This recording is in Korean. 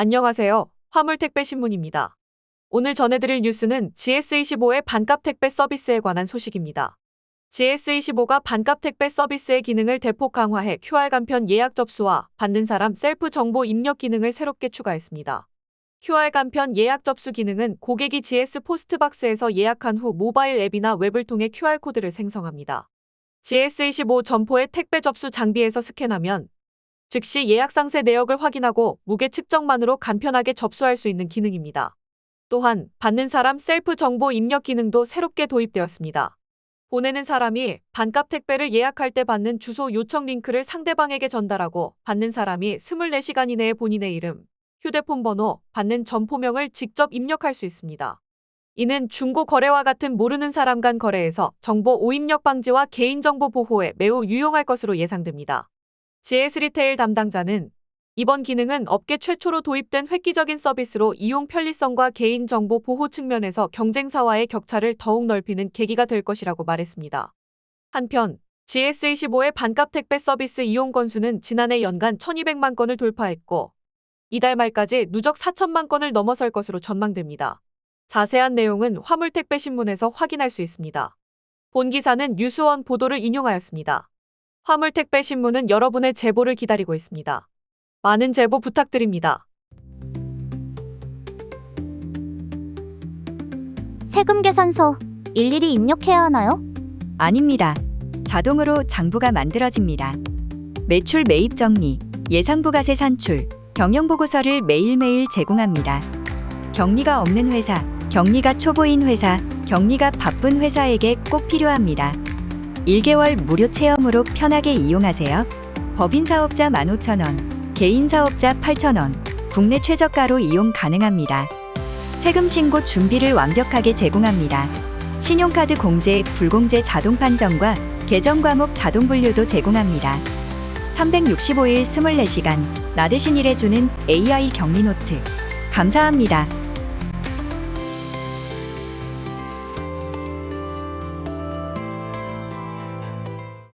안녕하세요. 화물택배신문입니다. 오늘 전해드릴 뉴스는 GS25의 반값 택배 서비스에 관한 소식입니다. GS25가 반값 택배 서비스의 기능을 대폭 강화해 QR 간편 예약 접수와 받는 사람 셀프 정보 입력 기능을 새롭게 추가했습니다. QR 간편 예약 접수 기능은 고객이 GS 포스트박스에서 예약한 후 모바일 앱이나 웹을 통해 QR코드를 생성합니다. GS25 점포의 택배 접수 장비에서 스캔하면 즉시 예약 상세 내역을 확인하고 무게 측정만으로 간편하게 접수할 수 있는 기능입니다. 또한 받는 사람 셀프 정보 입력 기능도 새롭게 도입되었습니다. 보내는 사람이 반값 택배를 예약할 때 받는 주소 요청 링크를 상대방에게 전달하고 받는 사람이 24시간 이내에 본인의 이름, 휴대폰 번호, 받는 점포명을 직접 입력할 수 있습니다. 이는 중고 거래와 같은 모르는 사람 간 거래에서 정보 오입력 방지와 개인정보 보호에 매우 유용할 것으로 예상됩니다. GS 리테일 담당자는 이번 기능은 업계 최초로 도입된 획기적인 서비스로 이용 편리성과 개인정보 보호 측면에서 경쟁사와의 격차를 더욱 넓히는 계기가 될 것이라고 말했습니다. 한편 GS25의 반값 택배 서비스 이용 건수는 지난해 연간 1200만 건을 돌파했고 이달 말까지 누적 4천만 건을 넘어설 것으로 전망됩니다. 자세한 내용은 화물택배 신문에서 확인할 수 있습니다. 본 기사는 뉴스원 보도를 인용하였습니다. 화물택배 신문은 여러분의 제보를 기다리고 있습니다. 많은 제보 부탁드립니다. 세금 계산서 일일이 입력해야 하나요? 아닙니다. 자동으로 장부가 만들어집니다. 매출 매입 정리, 예상 부가세 산출, 경영 보고서를 매일매일 제공합니다. 격리가 없는 회사, 격리가 초보인 회사, 격리가 바쁜 회사에게 꼭 필요합니다. 1개월 무료 체험으로 편하게 이용하세요. 법인 사업자 15,000원, 개인 사업자 8,000원, 국내 최저가로 이용 가능합니다. 세금 신고 준비를 완벽하게 제공합니다. 신용카드 공제, 불공제 자동 판정과 계정 과목 자동 분류도 제공합니다. 365일 24시간 나 대신 일해주는 AI 격리 노트. 감사합니다.